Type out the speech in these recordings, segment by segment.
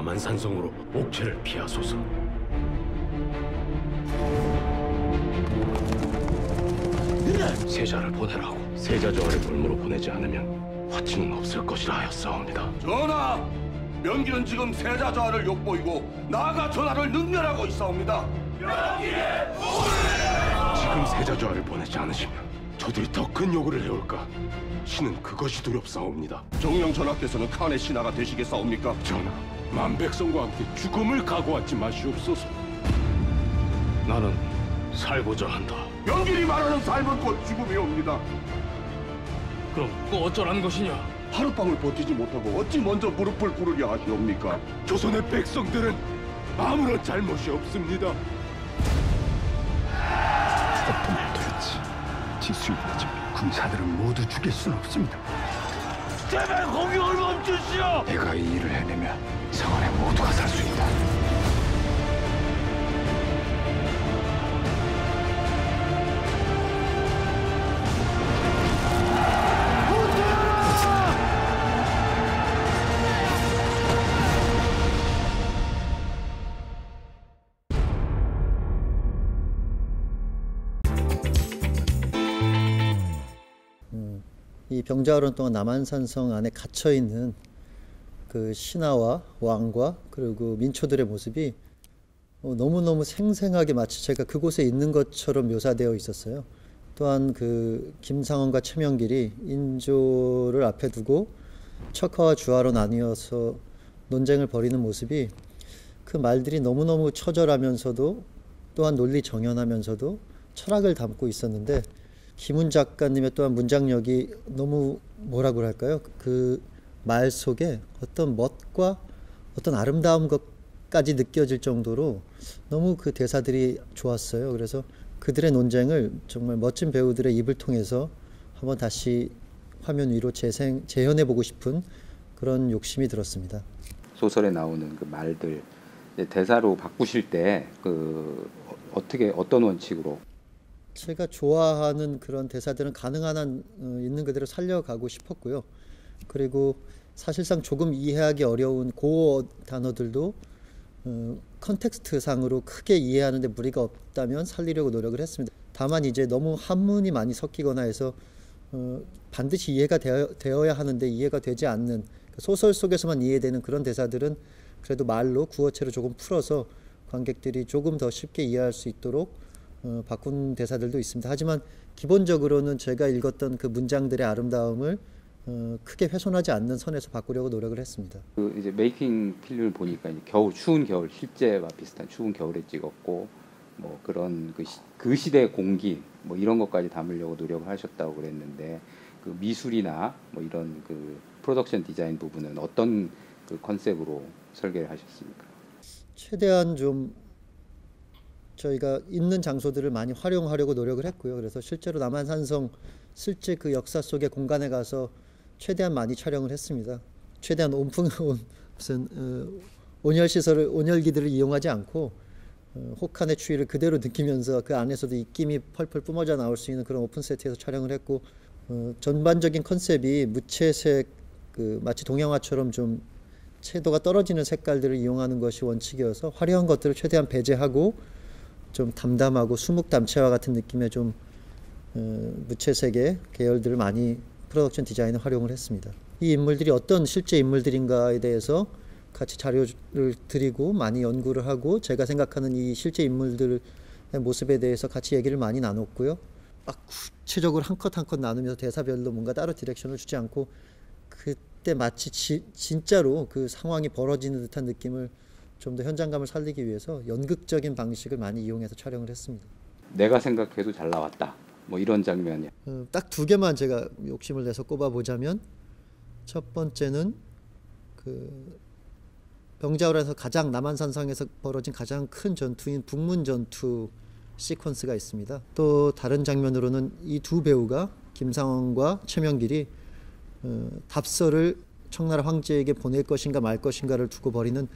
남한산성으로 옥체를 피하소서. 세자를 보내라고. 세자 저하를 볼모로 보내지 않으면 화치는 없을 것이라 하였사옵니다. 전하! 명기는 지금 세자 저하를 욕보이고 나아가 전하를 능멸하고 있사옵니다. 지금 세자 저하를 보내지 않으시면 저들이 더 큰 요구를 해올까? 신은 그것이 두렵사옵니다. 정령 전하께서는 칸의 신하가 되시겠사옵니까? 전하, 만백성과 함께 죽음을 각오하지 마시옵소서. 나는 살고자 한다. 명길이 말하는 삶은 곧 죽음이옵니다. 그럼 또 어쩌라는 것이냐? 하룻밤을 버티지 못하고 어찌 먼저 무릎을 꿇으려 하시옵니까? 조선의 백성들은 아무런 잘못이 없습니다. 어둠을 두렵지 지수인이지만 군사들은 모두 죽일 수는 없습니다 제발 공격을 멈추시오! 내가 이 일을 해내면 성안에 모두가 살 수 있다 이 병자호란 동안 남한산성 안에 갇혀 있는 그 신하와 왕과 그리고 민초들의 모습이 어, 너무너무 생생하게 마치 제가 그곳에 있는 것처럼 묘사되어 있었어요. 또한 그 김상원과 최명길이 인조를 앞에 두고 척화와 주화로 나뉘어서 논쟁을 벌이는 모습이 그 말들이 너무너무 처절하면서도 또한 논리 정연하면서도 철학을 담고 있었는데 김훈 작가님의 또한 문장력이 너무 뭐라고 할까요? 그 말 속에 어떤 멋과 어떤 아름다운 것까지 느껴질 정도로 너무 그 대사들이 좋았어요. 그래서 그들의 논쟁을 정말 멋진 배우들의 입을 통해서 한번 다시 화면 위로 재생 재현해 보고 싶은 그런 욕심이 들었습니다. 소설에 나오는 그 말들 대사로 바꾸실 때 그 어떻게 어떤 원칙으로 제가 좋아하는 그런 대사들은 가능한 한 어, 있는 그대로 살려가고 싶었고요. 그리고 사실상 조금 이해하기 어려운 고어 단어들도 어, 컨텍스트 상으로 크게 이해하는데 무리가 없다면 살리려고 노력을 했습니다. 다만 이제 너무 한문이 많이 섞이거나 해서 어, 반드시 이해가 되어, 야 하는데 이해가 되지 않는 소설 속에서만 이해되는 그런 대사들은 그래도 말로 구어체로 조금 풀어서 관객들이 조금 더 쉽게 이해할 수 있도록 어, 바꾼 대사들도 있습니다. 하지만 기본적으로는 제가 읽었던 그 문장들의 아름다움을 어, 크게 훼손하지 않는 선에서 바꾸려고 노력을 했습니다. 그 이제 메이킹 필름을 보니까 겨울 추운 겨울 실제와 비슷한 추운 겨울에 찍었고 뭐 그런 그, 시, 그 시대 공기 뭐 이런 것까지 담으려고 노력을 하셨다고 그랬는데 그 미술이나 뭐 이런 그 프로덕션 디자인 부분은 어떤 그 컨셉으로 설계를 하셨습니까? 최대한 좀 저희가 있는 장소들을 많이 활용하려고 노력을 했고요. 그래서 실제로 남한산성 실제 그 역사 속의 공간에 가서 최대한 많이 촬영을 했습니다. 최대한 온풍 온 무슨 어, 온열 시설을 온열기들을 이용하지 않고 어, 혹한의 추위를 그대로 느끼면서 그 안에서도 입김이 펄펄 뿜어져 나올 수 있는 그런 오픈 세트에서 촬영을 했고 어, 전반적인 컨셉이 무채색 그 마치 동양화처럼 좀 채도가 떨어지는 색깔들을 이용하는 것이 원칙이어서 화려한 것들을 최대한 배제하고 좀 담담하고 수묵담채와 같은 느낌의 좀 어, 무채색의 계열들을 많이 프로덕션 디자인에 활용을 했습니다. 이 인물들이 어떤 실제 인물들인가에 대해서 같이 자료를 드리고 많이 연구를 하고 제가 생각하는 이 실제 인물들의 모습에 대해서 같이 얘기를 많이 나눴고요. 막 구체적으로 한 컷 한 컷 나누면서 대사별로 뭔가 따로 디렉션을 주지 않고 그때 마치 지, 진짜로 그 상황이 벌어지는 듯한 느낌을 좀 더 현장감을 살리기 위해서 연극적인 방식을 많이 이용해서 촬영을 했습니다. 내가 생각해도 잘 나왔다. 뭐 이런 장면이 어, 딱두 개만 제가 욕심을 내서 꼽아 보자면 첫 번째는 그 병자호란에서 가장 남한산성에서 벌어진 가장 큰 전투인 북문 전투 시퀀스가 있습니다. 또 다른 장면으로는 이 두 배우가 김상원과 최명길이 어, 답서를 청나라 황제에게 보낼 것인가 말 것인가를 두고 벌이는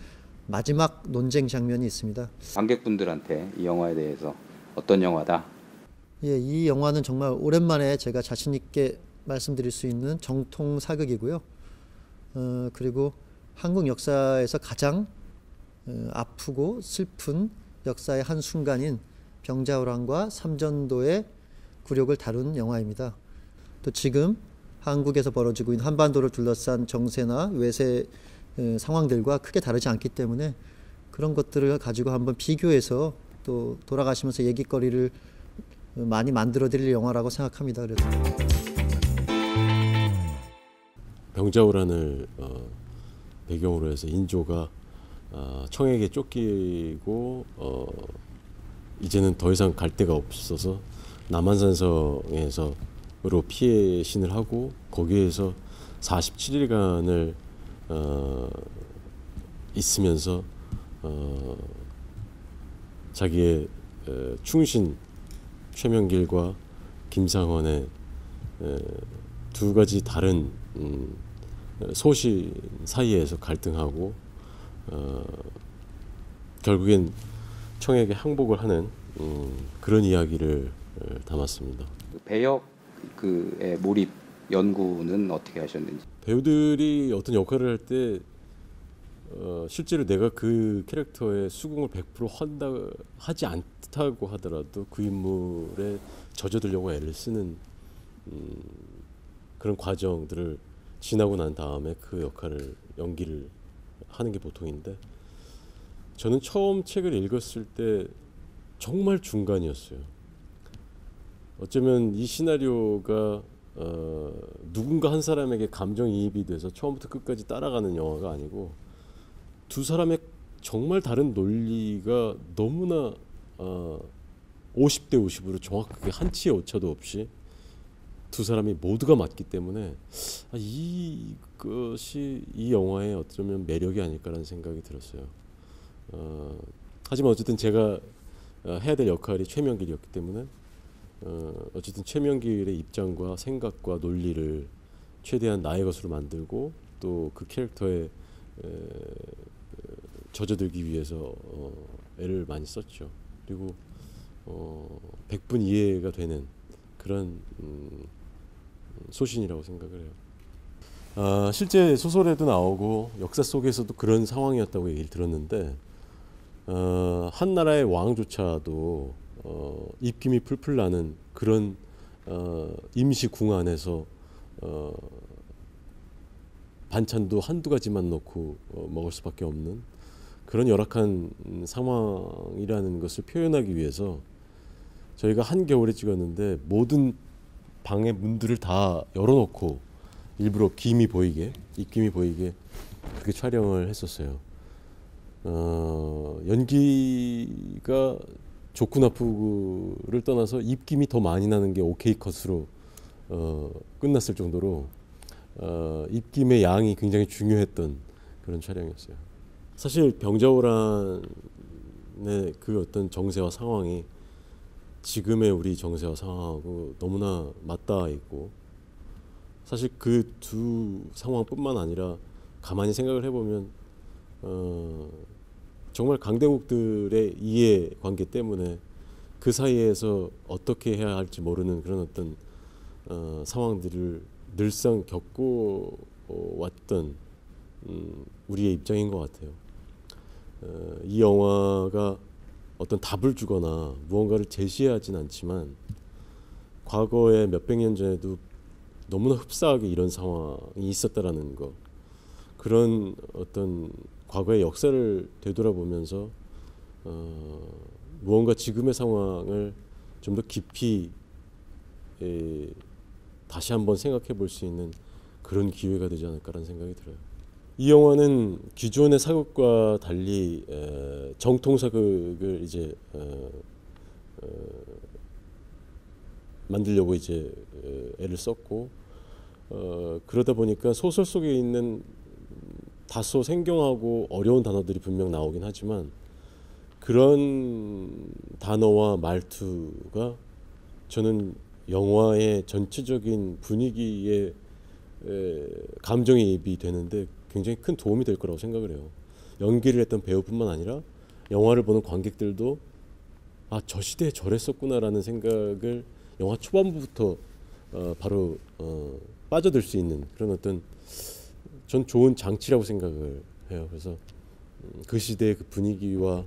마지막 논쟁 장면이 있습니다. 관객분들한테 이 영화에 대해서 어떤 영화다. 예, 이 영화는 정말 오랜만에 제가 자신 있게 말씀드릴 수 있는 정통 사극이고요. 어, 그리고 한국 역사에서 가장 어, 아프고 슬픈 역사의 한 순간인 병자호란과 삼전도의 굴욕을 다룬 영화입니다. 또 지금 한국에서 벌어지고 있는 한반도를 둘러싼 정세나 외세 어, 상황들과 크게 다르지 않기 때문에 그런 것들을 가지고 한번 비교해서 또 돌아가시면서 얘기거리를 어, 많이 만들어 드릴 영화라고 생각합니다. 그래서 병자호란을 어, 배경으로 해서 인조가 어, 청에게 쫓기고 어, 이제는 더 이상 갈 데가 없어서 남한산성에서로 피해 신을 하고 거기에서 47일간을 어, 있으면서 어, 자기의 어, 충신 최명길과 김상원의 에, 두 가지 다른 음, 소신 사이에서 갈등하고 어, 결국엔 청에게 항복을 하는 음, 그런 이야기를 어, 담았습니다. 그 배역 그의 몰입 연구는 어떻게 하셨는지. 배우들이 어떤 역할을 할 때 어, 실제로 내가 그 캐릭터의 수긍을 100% 한다 하지 않다고 하더라도 그 인물에 젖어들려고 애를 쓰는 음, 그런 과정들을 지나고 난 다음에 그 역할을 연기를 하는 게 보통인데 저는 처음 책을 읽었을 때 정말 중간이었어요. 어쩌면 이 시나리오가 어, 누군가 한 사람에게 감정이입이 돼서 처음부터 끝까지 따라가는 영화가 아니고 두 사람의 정말 다른 논리가 너무나 어, 50대 50으로 정확하게 한치의 오차도 없이 두 사람이 모두가 맞기 때문에 아, 이것이 이 영화의 어쩌면 매력이 아닐까라는 생각이 들었어요. 어, 하지만 어쨌든 제가 어, 해야 될 역할이 최명길이었기 때문에 어, 어쨌든 최명길의 입장과 생각과 논리를 최대한 나의 것으로 만들고 또 그 캐릭터에 에, 젖어들기 위해서 어, 애를 많이 썼죠. 그리고 어, 100분 이해가 되는 그런 음, 소신이라고 생각을 해요. 아, 실제 소설에도 나오고 역사 속에서도 그런 상황이었다고 얘기를 들었는데 어, 한 나라의 왕조차도 어, 입김이 풀풀 나는 그런 어, 임시 궁 안에서 어, 반찬도 한두 가지만 넣고 어, 먹을 수밖에 없는 그런 열악한 음, 상황이라는 것을 표현하기 위해서 저희가 한겨울에 찍었는데 모든 방의 문들을 다 열어놓고 일부러 김이 보이게 입김이 보이게 그렇게 촬영을 했었어요. 어, 연기가 좋고 나쁘고를 떠나서 입김이 더 많이 나는 게 오케이 컷으로 어, 끝났을 정도로 어, 입김의 양이 굉장히 중요했던 그런 촬영이었어요. 사실 병자호란의 그 어떤 정세와 상황이 지금의 우리 정세와 상황하고 너무나 맞닿아 있고 사실 그 두 상황뿐만 아니라 가만히 생각을 해보면 어, 정말 강대국들의 이해 관계 때문에 그 사이에서 어떻게 해야 할지 모르는 그런 어떤 어, 상황들을 늘상 겪고 어, 왔던 음, 우리의 입장인 것 같아요. 어, 이 영화가 어떤 답을 주거나 무언가를 제시하진 않지만 과거에 몇백 년 전에도 너무나 흡사하게 이런 상황이 있었다라는 거 그런 어떤 과거의 역사를 되돌아보면서 어, 무언가 지금의 상황을 좀 더 깊이 에, 다시 한번 생각해 볼 수 있는 그런 기회가 되지 않을까라는 생각이 들어요. 이 영화는 기존의 사극과 달리 에, 정통 사극을 이제 어, 어, 만들려고 이제 에, 애를 썼고 어, 그러다 보니까 소설 속에 있는 다소 생경하고 어려운 단어들이 분명 나오긴 하지만 그런 단어와 말투가 저는 영화의 전체적인 분위기에 에, 감정이 입이 되는데 굉장히 큰 도움이 될 거라고 생각을 해요. 연기를 했던 배우뿐만 아니라 영화를 보는 관객들도 아 저 시대에 저랬었구나라는 생각을 영화 초반부부터 어, 바로 어, 빠져들 수 있는 그런 어떤 전 좋은 장치라고 생각을 해요. 그래서 음, 그 시대의 그 분위기와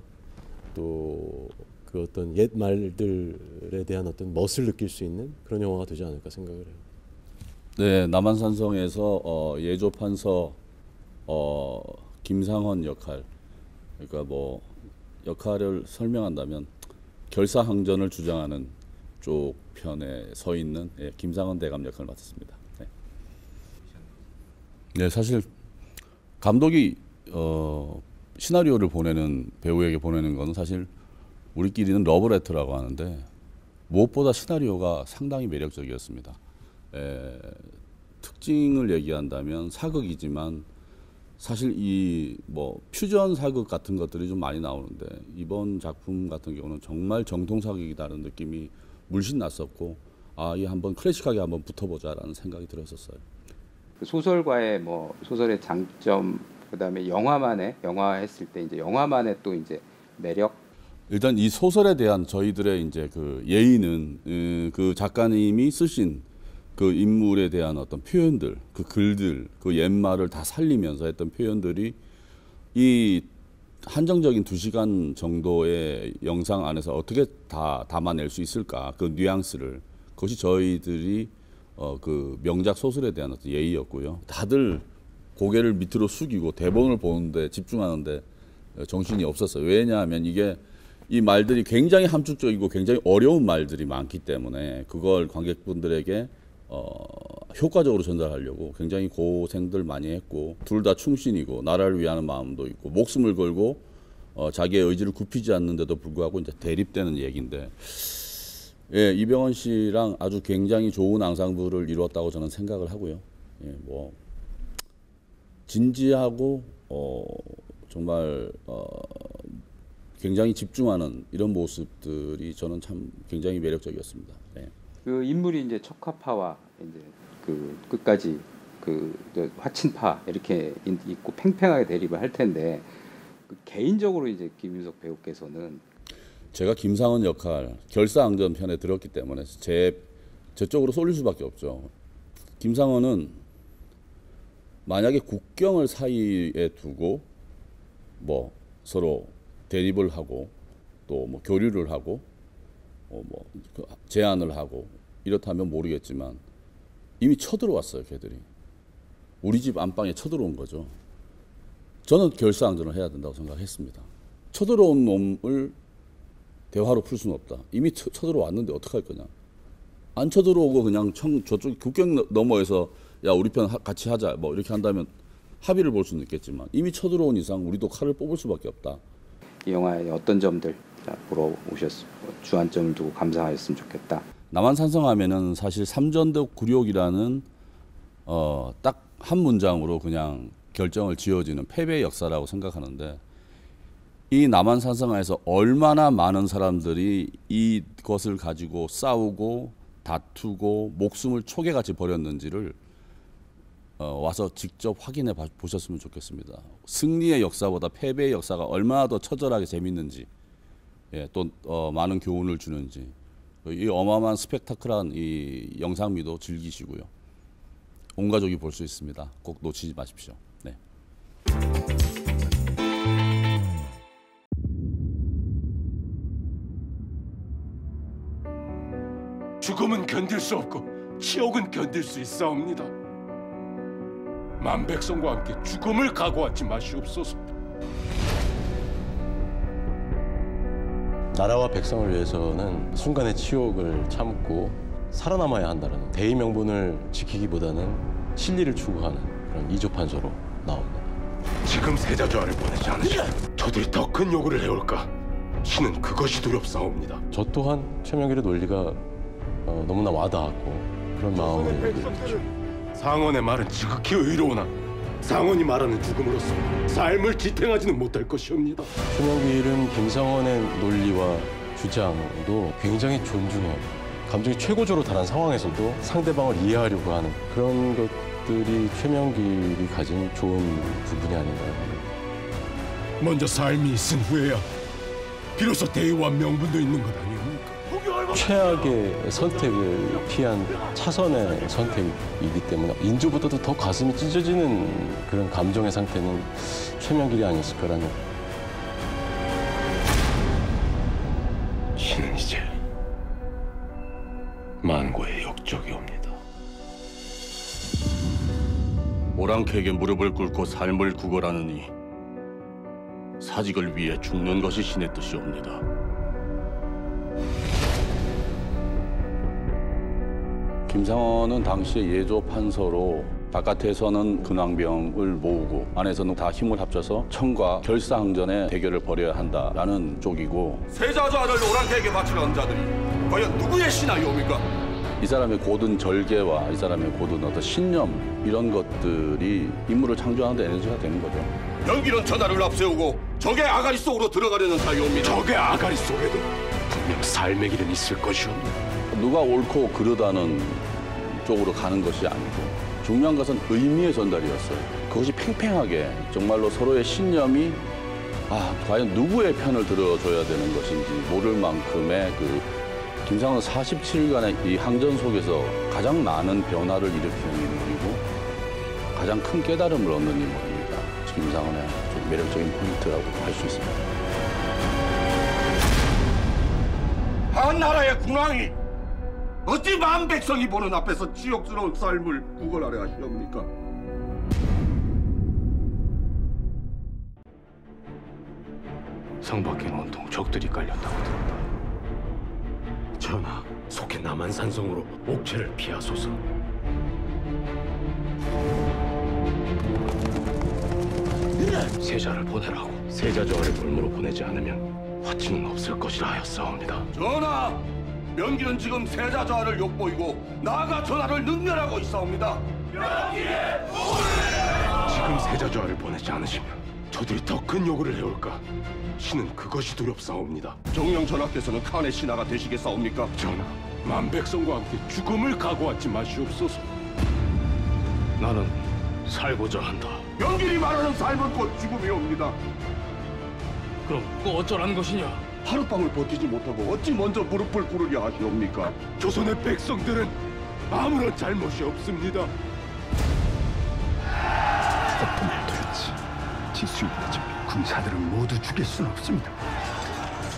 또 그 어떤 옛 말들에 대한 어떤 멋을 느낄 수 있는 그런 영화가 되지 않을까 생각을 해요. 네, 남한산성에서 어, 예조 판서 어, 김상헌 역할, 그러니까 뭐 역할을 설명한다면 결사항전을 주장하는 쪽 편에 서 있는 예, 김상헌 대감 역할을 맡았습니다. 네. 네, 사실 감독이 어, 시나리오를 보내는 배우에게 보내는 건 사실 우리끼리는 러브레터라고 하는데 무엇보다 시나리오가 상당히 매력적이었습니다. 에, 특징을 얘기한다면 사극이지만 사실 이 뭐 퓨전 사극 같은 것들이 좀 많이 나오는데 이번 작품 같은 경우는 정말 정통 사극이다는 느낌이 물씬 났었고 아 이 한번 클래식하게 한번 붙어보자라는 생각이 들었었어요. 그 소설과의 뭐 소설의 장점 그다음에 영화만의 영화 했을 때 이제 영화만의 또 이제 매력? 일단 이 소설에 대한 저희들의 이제 그 예의는 음, 그 작가님이 쓰신 그 인물에 대한 어떤 표현들, 그 글들, 그 옛말을 다 살리면서 했던 표현들이 이 한정적인 두 시간 정도의 영상 안에서 어떻게 다 담아낼 수 있을까 그 뉘앙스를. 그것이 저희들이 어 그 명작 소설에 대한 어떤 예의였고요. 다들 고개를 밑으로 숙이고 대본을 보는데 집중하는데 정신이 없었어요. 왜냐하면 이게 이 말들이 굉장히 함축적이고 굉장히 어려운 말들이 많기 때문에 그걸 관객분들에게 어, 효과적으로 전달하려고 굉장히 고생들 많이 했고 둘 다 충신이고 나라를 위하는 마음도 있고 목숨을 걸고 어, 자기의 의지를 굽히지 않는데도 불구하고 이제 대립되는 얘기인데 예, 이병헌 씨랑 아주 굉장히 좋은 앙상블을 이루었다고 저는 생각을 하고요. 예, 뭐 진지하고 어, 정말 어, 굉장히 집중하는 이런 모습들이 저는 참 굉장히 매력적이었습니다. 네. 그 인물이 이제 척화파와 이제 그 끝까지 그저 화친파 이렇게 인- 있고 팽팽하게 대립을 할 텐데 그 개인적으로 이제 김윤석 배우께서는 제가 김상원 역할 결사항전 편에 들었기 때문에 제 저쪽으로 쏠릴 수밖에 없죠. 김상원은 만약에 국경을 사이에 두고 뭐 서로 대립을 하고 또 뭐 교류를 하고 어 뭐 제안을 하고 이렇다면 모르겠지만 이미 쳐들어왔어요, 걔들이. 우리 집 안방에 쳐들어온 거죠. 저는 결사항전을 해야 된다고 생각했습니다. 쳐들어온 놈을 대화로 풀 수는 없다. 이미 쳐, 쳐들어왔는데 어떡할 거냐. 안 쳐들어오고 그냥 청, 저쪽 국경 너- 너머에서 야 우리 편 하- 같이 하자 뭐 이렇게 한다면 합의를 볼 수는 있겠지만 이미 쳐들어온 이상 우리도 칼을 뽑을 수밖에 없다. 이 영화의 어떤 점들 자, 보러 오셨 주안점을 두고 감상하셨으면 좋겠다. 남한 산성하면은 사실 삼전도 굴욕이라는 어, 딱 한 문장으로 그냥 결정을 지어지는 패배의 역사라고 생각하는데 이 남한산성하에서 얼마나 많은 사람들이 이것을 가지고 싸우고 다투고 목숨을 초계같이 버렸는지를 어, 와서 직접 확인해 봐- 보셨으면 좋겠습니다. 승리의 역사보다 패배의 역사가 얼마나 더 처절하게 재밌는지 예, 또 어, 많은 교훈을 주는지 이 어마어마한 스펙타클한 이 영상미도 즐기시고요. 온 가족이 볼 수 있습니다. 꼭 놓치지 마십시오. 죽음은 견딜 수 없고 치욕은 견딜 수 있사옵니다. 만 백성과 함께 죽음을 각오하지 마시옵소서. 나라와 백성을 위해서는 순간의 치욕을 참고 살아남아야 한다는 대의 명분을 지키기보다는 진리를 추구하는 그런 이조판서로 나옵니다. 지금 세자좌를 보내지 않으시면 저들이 더 큰 요구를 해올까? 신은 그것이 두렵사옵니다. 저 또한 최명길의 논리가 어, 너무나 와닿았고 그런 마음을 일으켰죠. 상원의 말은 지극히 의로우나 상원이 말하는 죽음으로서 삶을 지탱하지는 못할 것이옵니다. 최명길은 김상원의 논리와 주장도 굉장히 존중해요. 감정이 최고조로 달한 상황에서도 상대방을 이해하려고 하는 그런 것들이 최명길이 가진 좋은 부분이 아닌가 합니다. 먼저 삶이 있은 후에야 비로소 대의와 명분도 있는 것 아니옵니까? 최악의 선택을 피한 차선의 선택이기 때문에 인조보다도 더 가슴이 찢어지는 그런 감정의 상태는 최명길이 아니었을까라는 신은 이제 만고의 역적이 옵니다. 오랑캐에게 무릎을 꿇고 삶을 구걸하느니 사직을 위해 죽는 것이 신의 뜻이옵니다. 김상원은 당시에 예조 판서로 바깥에서는 근황병을 모으고 안에서는 다 힘을 합쳐서 청과 결사항전의 대결을 벌여야 한다라는 쪽이고 세자좌를 오랑캐에게 바치려는 자들이 과연 누구의 신하이옵니까? 이 사람의 고든 절개와 이 사람의 고든 어떤 신념 이런 것들이 인물을 창조하는 데 에너지가 되는 거죠. 연기는 전하를 앞세우고 적의 아가리 속으로 들어가려는 사이옵니다. 적의 아가리 속에도 분명 삶의 길은 있을 것이옵니다. 누가 옳고 그르다는 쪽으로 가는 것이 아니고 중요한 것은 의미의 전달이었어요. 그것이 팽팽하게 정말로 서로의 신념이 아 과연 누구의 편을 들어줘야 되는 것인지 모를 만큼의 그 김상은 47일간의 이 항전 속에서 가장 많은 변화를 일으키는 인물이고 가장 큰 깨달음을 얻는 인물입니다. 김상은의 좀 매력적인 포인트라고 할 수 있습니다. 한 나라의 군왕이 어찌 만 백성이 보는 앞에서 지옥스러운 삶을 구걸하려 하시옵니까? 성 밖에는 온통 적들이 깔렸다고 들었다. 전하, 속해 남한산성으로 옥체를 피하소서. 세자를 보내라고. 세자 저하를 물무로 보내지 않으면 화치는 없을 것이라 하였사옵니다. 전하, 명기는 지금 세자좌를 욕보이고 나아가 전하를 능멸하고 있사옵니다. 지금 세자 저하를 보내지 않으시면 저들이 더 큰 요구를 해올까? 신은 그것이 두렵사옵니다. 정령 전하께서는 칸의 신하가 되시겠사옵니까? 전하, 만백성과 함께 죽음을 각오하지 마시옵소서. 나는 살고자 한다. 명길이 말하는 삶은 곧 죽음이 옵니다. 그럼 또 어쩌라는 것이냐? 하룻밤을 버티지 못하고 어찌 먼저 무릎을 꿇으려 하시옵니까? 조선의 백성들은 아무런 잘못이 없습니다. 폭풍을 들었지. 지수인의 적이 군사들은 모두 죽일 수는 없습니다.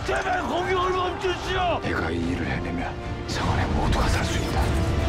제발 공격을 멈추시오! 내가 이 일을 해내면 성안에 모두가 살 수 있다.